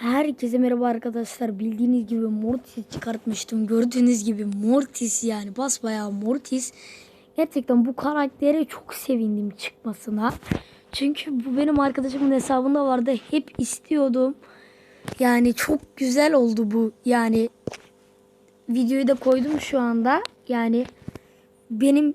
Herkese merhaba arkadaşlar. Bildiğiniz gibi Mortis çıkartmıştım. Gördüğünüz gibi Mortis yani basbayağı Mortis. Gerçekten bu karaktere çok sevindim çıkmasına. Çünkü bu benim arkadaşımın hesabında vardı. Hep istiyordum. Yani çok güzel oldu bu. Yani videoyu da koydum şu anda. Yani benim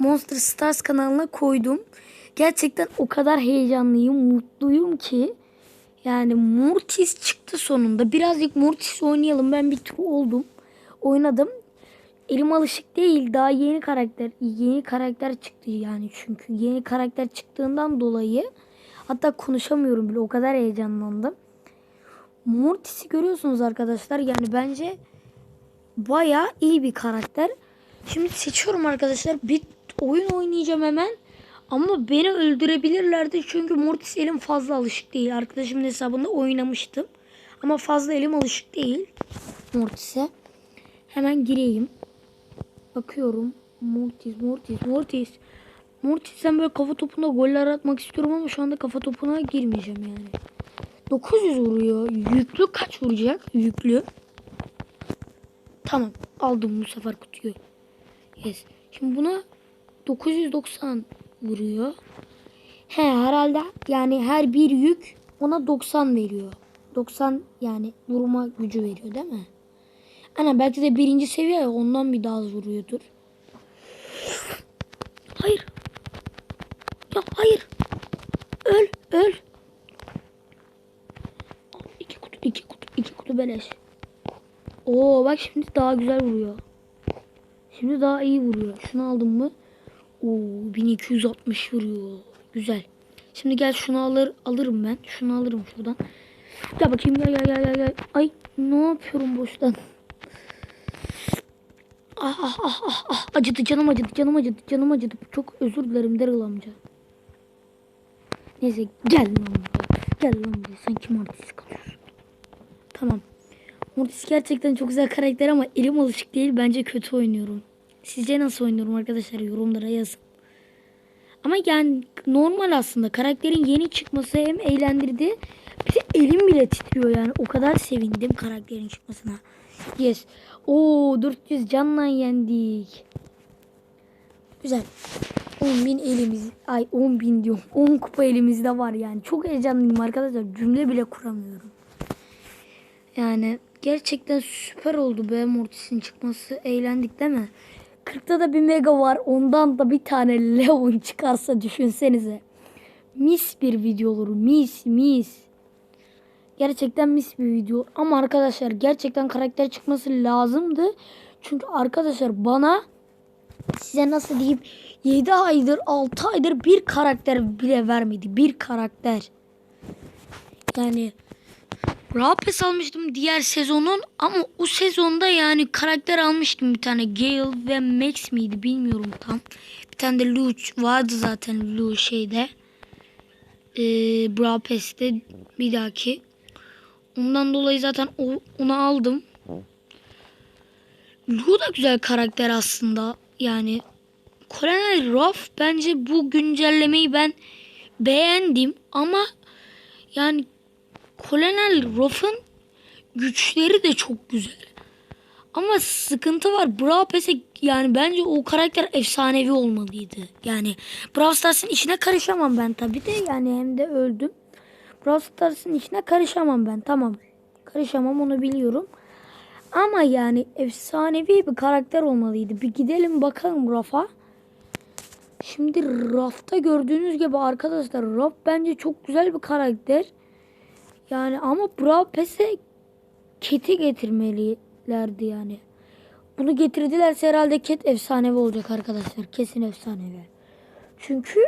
Monster Stars kanalına koydum. Gerçekten o kadar heyecanlıyım, mutluyum ki. Yani Mortis çıktı sonunda. Birazcık Mortis oynayalım. Ben bir tur oldum. Oynadım. Elim alışık değil. Daha yeni karakter. Yeni karakter çıktı yani çünkü. Yeni karakter çıktığından dolayı hatta konuşamıyorum bile. O kadar heyecanlandım. Mortis'i görüyorsunuz arkadaşlar. Yani bence bayağı iyi bir karakter. Şimdi seçiyorum arkadaşlar. Bir oyun oynayacağım hemen. Ama beni öldürebilirlerdi çünkü Mortis elim fazla alışık değil. Arkadaşımın hesabında oynamıştım. Ama fazla elim alışık değil Mortis'e. Hemen gireyim. Bakıyorum. Mortis, Mortis, Mortis. Mortis'ten böyle kafa topuna goller atmak istiyorum ama şu anda kafa topuna girmeyeceğim yani. 900 vuruyor. Yüklü kaç vuracak? Yüklü. Tamam. Aldım bu sefer kutuyu. Yes. Şimdi buna 990 vuruyor. He herhalde yani her bir yük ona 90 veriyor. 90 yani vurma gücü veriyor değil mi? Ana belki de birinci seviye ondan bir daha az vuruyordur. Hayır. Ya hayır. Öl öl. İki kutu iki kutu iki kutu beleş. Oo bak şimdi daha güzel vuruyor. Şimdi daha iyi vuruyor. Şunu aldım mı? Oo 1260 vuruyor. Güzel. Şimdi gel şunu alır alırım ben. Şunu alırım şuradan. Gel bakayım gel gel gel gel. Ay ne yapıyorum boştan? Ah ah ah ah ah acıdı canım acıdı canım acıdı canım acıdı. Çok özür dilerim Daryl amca. Neyse gel lan. Gel lan buraya. Sen kim artist kalıyorsun? Tamam. Mortis gerçekten çok güzel karakter ama elim alışık değil. Bence kötü oynuyorum. Sizce nasıl oynuyorum arkadaşlar? Yorumlara yazın. Ama yani normal aslında. Karakterin yeni çıkması hem eğlendirdi. Bir de elim bile titriyor yani. O kadar sevindim karakterin çıkmasına. Yes. Oo 400 canla yendik. Güzel. 10 bin elimiz. Ay 10 bin diyorum. 10 kupa elimizde var yani. Çok heyecanlıyım arkadaşlar. Cümle bile kuramıyorum. Yani gerçekten süper oldu be Mortis'in çıkması. Eğlendik değil mi? 40'ta da bir mega var. Ondan da bir tane Leon çıkarsa düşünsenize. Mis bir video olur. Mis mis. Gerçekten mis bir video. Ama arkadaşlar gerçekten karakter çıkması lazımdı. Çünkü arkadaşlar bana size nasıl diyeyim 7 aydır 6 aydır bir karakter bile vermedi. Bir karakter. Yani Rapes almıştım diğer sezonun ama o sezonda yani karakter almıştım bir tane Gale ve Max miydi bilmiyorum tam. Bir tane de Lu vardı zaten Lu şeyde. Ee, Rapes'te bir dahaki. Ondan dolayı zaten o, onu aldım. Lu da güzel karakter aslında. Yani Colonel Ruff bence bu güncellemeyi ben beğendim ama yani Colonel Ruff'ın güçleri de çok güzel. Ama sıkıntı var. Brawl Pass'e yani bence o karakter efsanevi olmalıydı. Yani Brawl Stars'ın içine karışamam ben tabii de yani hem de öldüm. Brawl Stars'ın içine karışamam ben tamam. Karışamam onu biliyorum. Ama yani efsanevi bir karakter olmalıydı. Bir gidelim bakalım Rafa. Şimdi Raf'ta gördüğünüz gibi arkadaşlar Raf bence çok güzel bir karakter. Yani ama Brawl Pass'e Cat'i getirmelilerdi yani. Bunu getirdilerse herhalde Cat efsanevi olacak arkadaşlar. Kesin efsanevi. Çünkü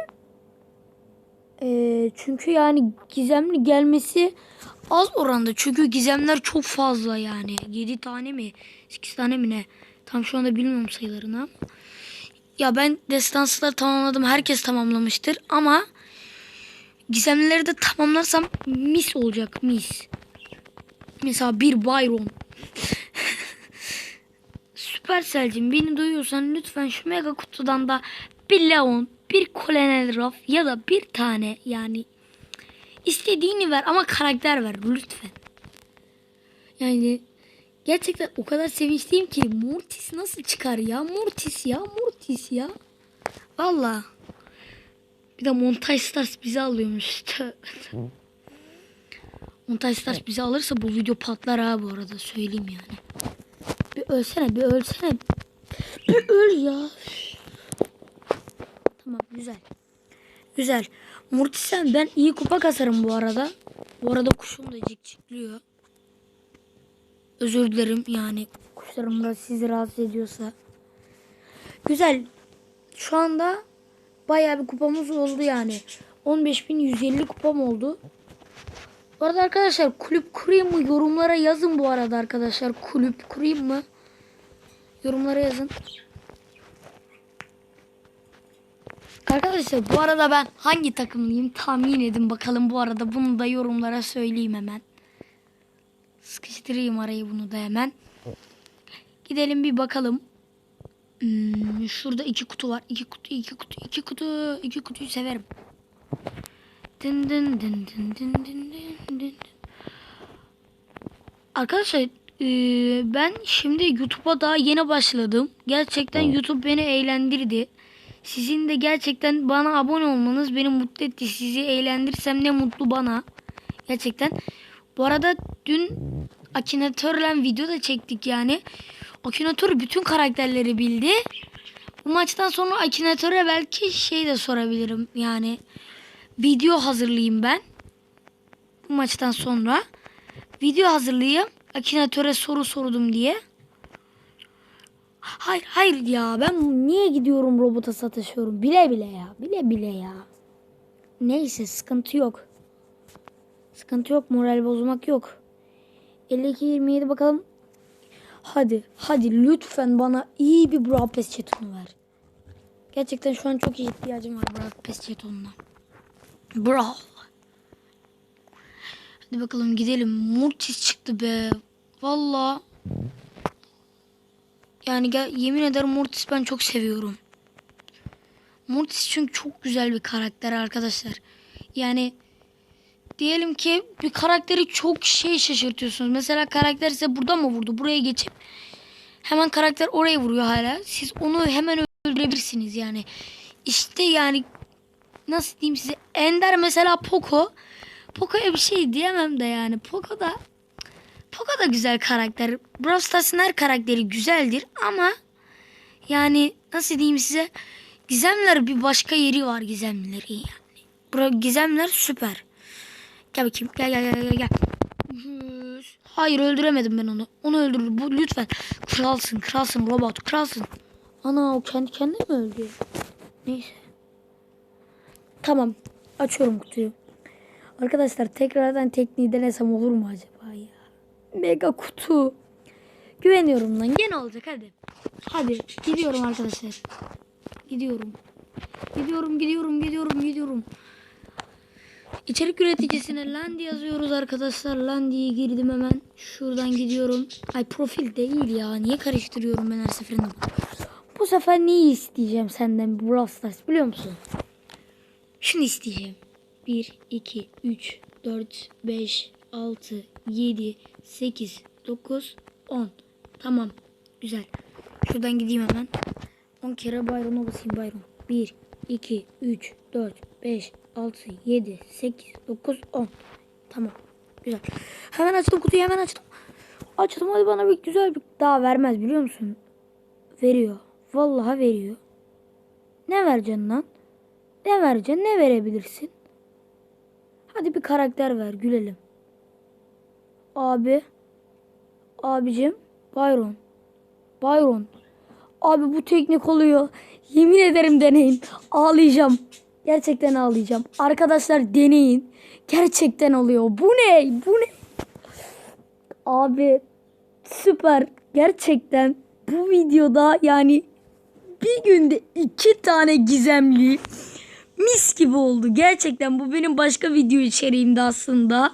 e, çünkü yani gizemli gelmesi az oranda. Çünkü gizemler çok fazla yani. 7 tane mi? 8 tane mi ne? Tam şu anda bilmiyorum sayılarını. Ya ben destansları tamamladım. Herkes tamamlamıştır ama gizemleri de tamamlarsam mis olacak mis. Mesela bir Byron. Süpersel'cim beni duyuyorsan lütfen şu mega kutudan da bir Leon, bir Colonel Ruff ya da bir tane yani istediğini ver ama karakter ver lütfen. Yani gerçekten o kadar sevinçliyim ki Mortis nasıl çıkar ya? Mortis ya, Mortis ya. Valla. Bir de Montaj Stars bizi alıyormuş. Montaj Stars bizi alırsa bu video patlar ha bu arada söyleyeyim yani. Bir ölsene, bir ölsene. Bir öl ya. Tamam güzel. Güzel. Mortis'ten ben iyi kupa kasarım bu arada. Bu arada kuşum da cikcikliyor. Özür dilerim yani kuşlarım da sizi rahatsız ediyorsa. Güzel. Şu anda bayağı bir kupamız oldu yani. 15.150 kupam oldu. Bu arada arkadaşlar kulüp kurayım mı yorumlara yazın bu arada arkadaşlar. Kulüp kurayım mı? Yorumlara yazın. Arkadaşlar bu arada ben hangi takımlıyım tahmin edin bakalım bu arada bunu da yorumlara söyleyeyim hemen. Sıkıştırayım arayı bunu da hemen. Gidelim bir bakalım. Hmm, şurada iki kutu var. İki kutu, iki kutu, iki kutu, iki kutuyu severim. Dın dın dın dın dın dın dın dın. Arkadaşlar e, ben şimdi YouTube'a daha yeni başladım. Gerçekten YouTube beni eğlendirdi. Sizin de gerçekten bana abone olmanız beni mutlu etti. Sizi eğlendirsem ne mutlu bana. Gerçekten. Bu arada dün Akinator'la video da çektik yani. Akinator bütün karakterleri bildi. Bu maçtan sonra Akinator'a belki şey de sorabilirim. Yani video hazırlayayım ben. Bu maçtan sonra. Video hazırlayayım. Akinator'a soru sordum diye. Hayır hayır ya ben niye gidiyorum robota sataşıyorum bile bile ya bile bile ya. Neyse sıkıntı yok. Sıkıntı yok moral bozmak yok. 52-27 bakalım. Hadi hadi lütfen bana iyi bir Brawl Pass jetonu ver. Gerçekten şu an çok ihtiyacım var Brawl Pass jetonuna. Brawl. Hadi bakalım gidelim. Mortis çıktı be. Vallahi. Yani gel, yemin ederim Mortis ben çok seviyorum. Mortis çünkü çok güzel bir karakter arkadaşlar. Yani diyelim ki bir karakteri çok şey şaşırtıyorsunuz. Mesela karakter size burada mı vurdu? Buraya geçip hemen karakter oraya vuruyor hala. Siz onu hemen öldürebilirsiniz yani. İşte yani nasıl diyeyim size Ender mesela Poco. Poco'ya bir şey diyemem de yani. Poco da Poco da güzel karakter. Brawl Stars'ın her karakteri güzeldir ama yani nasıl diyeyim size Gizemler bir başka yeri var gizemleri yani. Bura gizemler süper. Gel bakayım gel gel gel gel gel. Hayır öldüremedim ben onu. Onu öldür. Bu lütfen. Kralsın kralsın robot kralsın. Ana o kendi kendine mi öldü? Neyse. Tamam. Açıyorum kutuyu. Arkadaşlar tekrardan tekniği denesem olur mu acaba ya? Mega kutu. Güveniyorum lan. Gene olacak hadi. Hadi gidiyorum arkadaşlar. Gidiyorum. Gidiyorum gidiyorum gidiyorum gidiyorum. İçerik üreticisine Landi yazıyoruz arkadaşlar. Landi'ye girdim hemen. Şuradan gidiyorum. Ay profil değil ya. Niye karıştırıyorum ben her seferinde? Bu sefer neyi isteyeceğim senden Brawl Stars biliyor musun? Şunu isteyeceğim. 1, 2, 3, 4, 5, 6, 7, 8, 9, 10. Tamam. Güzel. Şuradan gideyim hemen. 10 kere Byron'a basayım Byron. 1, 2, 3, 4, 5, 6, 7, 8, 9, 10. Tamam. Güzel. Hemen açtım kutuyu hemen açtım. Açtım hadi bana bir güzel bir daha vermez biliyor musun? Veriyor. Vallahi veriyor. Ne vereceksin lan? Ne vereceksin? Ne verebilirsin? Hadi bir karakter ver gülelim. Abi. Abicim. Byron. Byron. Abi bu teknik oluyor. Yemin ederim deneyin. Ağlayacağım. Gerçekten ağlayacağım. Arkadaşlar deneyin. Gerçekten oluyor. Bu ne? Bu ne? Abi süper. Gerçekten bu videoda yani bir günde iki tane gizemli mis gibi oldu. Gerçekten bu benim başka video içeriğimdi aslında.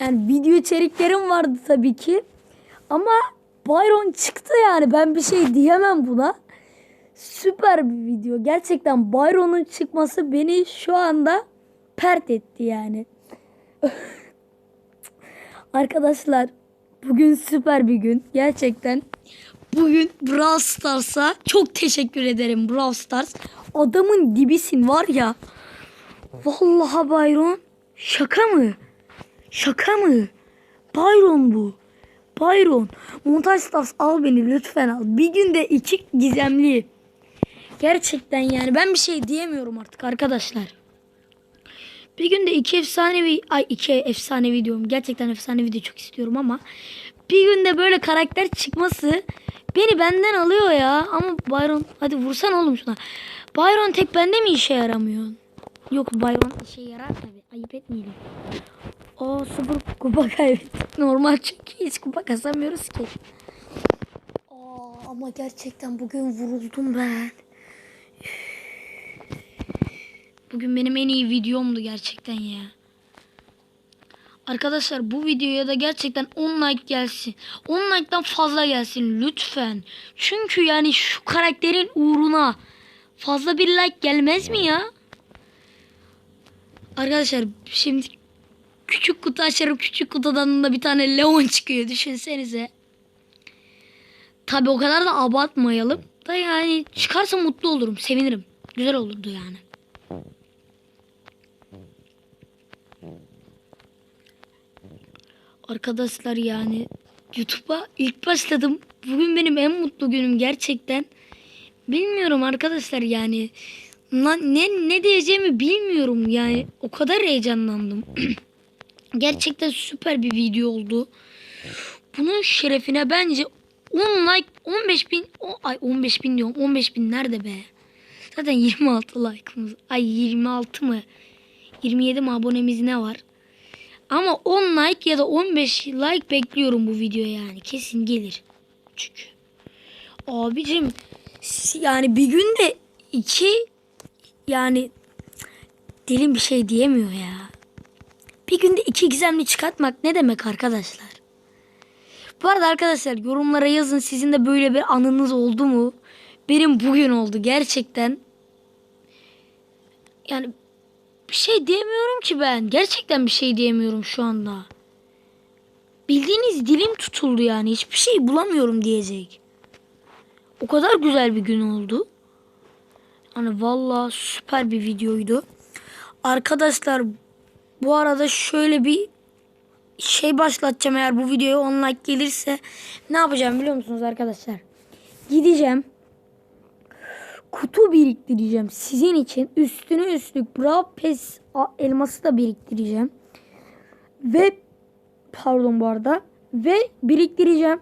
Yani video içeriklerim vardı tabii ki. Ama Byron çıktı yani ben bir şey diyemem buna. Süper bir video. Gerçekten Byron'un çıkması beni şu anda pert etti yani. Arkadaşlar Bugün süper bir gün. Gerçekten. Bugün Brawl Stars'a çok teşekkür ederim Brawl Stars. Adamın dibisin var ya. Vallahi Byron. Şaka mı? Şaka mı? Byron bu. Byron. Montaj Stars al beni lütfen al. Bir günde iki gizemli. Gerçekten yani ben bir şey diyemiyorum artık arkadaşlar. Bir günde iki efsanevi ay iki efsanevi diyorum. Gerçekten efsane video çok istiyorum ama bir günde böyle karakter çıkması beni benden alıyor ya. Ama Byron hadi vursan oğlum şuna. Byron tek bende mi işe yaramıyor? Yok Byron işe yarar tabii. Ayıp etmeyelim. O sıfır kupa kaybettik. Normal çünkü hiç kupa kazanmıyoruz ki. Aa, ama gerçekten bugün vuruldum ben. Bugün benim en iyi videomdu gerçekten ya. Arkadaşlar bu videoya da gerçekten 10 like gelsin. 10 like'dan fazla gelsin lütfen. Çünkü yani şu karakterin uğruna fazla bir like gelmez mi ya? Arkadaşlar şimdi küçük kutu açarım. Küçük kutudan da bir tane Leon çıkıyor düşünsenize. Tabi o kadar da abartmayalım. Da yani çıkarsa mutlu olurum. Sevinirim. Güzel olurdu yani. Arkadaşlar yani YouTube'a ilk başladım. Bugün benim en mutlu günüm gerçekten. Bilmiyorum arkadaşlar yani. Ne ne diyeceğimi bilmiyorum yani. O kadar heyecanlandım. gerçekten süper bir video oldu. Bunun şerefine bence 10 like 15 bin o, ay 15 bin diyorum 15 bin nerede be? Zaten 26 like'ımız ay 26 mı? 27 mi abonemiz ne var? Ama 10 like ya da 15 like bekliyorum bu videoya yani. Kesin gelir. Çünkü. Abicim yani bir günde iki yani dilim bir şey diyemiyor ya. Bir günde iki gizemli çıkartmak ne demek arkadaşlar? Bu arada arkadaşlar yorumlara yazın sizin de böyle bir anınız oldu mu? Benim bugün oldu gerçekten. Yani bir şey diyemiyorum ki ben. Gerçekten bir şey diyemiyorum şu anda. Bildiğiniz dilim tutuldu yani. Hiçbir şey bulamıyorum diyecek. O kadar güzel bir gün oldu. Hani valla süper bir videoydu. Arkadaşlar bu arada şöyle bir şey başlatacağım eğer bu videoya 10 like gelirse. Ne yapacağım biliyor musunuz arkadaşlar? Gideceğim kutu biriktireceğim sizin için. Üstüne üstlük Brawl Pass elması da biriktireceğim. Ve pardon bu arada ve biriktireceğim.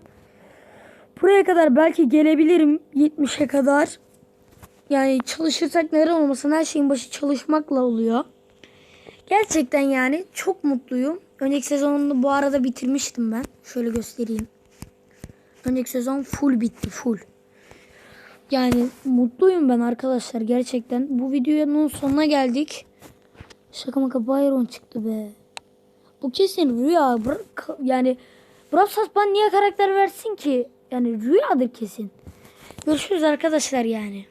Buraya kadar belki gelebilirim 70'e kadar. Yani çalışırsak neden olmasın her şeyin başı çalışmakla oluyor. Gerçekten yani çok mutluyum. Önceki sezonunu bu arada bitirmiştim ben. Şöyle göstereyim. Önceki sezon full bitti full. Yani mutluyum ben arkadaşlar gerçekten. Bu videonun sonuna geldik. Şaka maka Byron çıktı be. Bu kesin rüya. Yani Brawl Stars bana niye karakter versin ki? Yani rüyadır kesin. Görüşürüz arkadaşlar yani.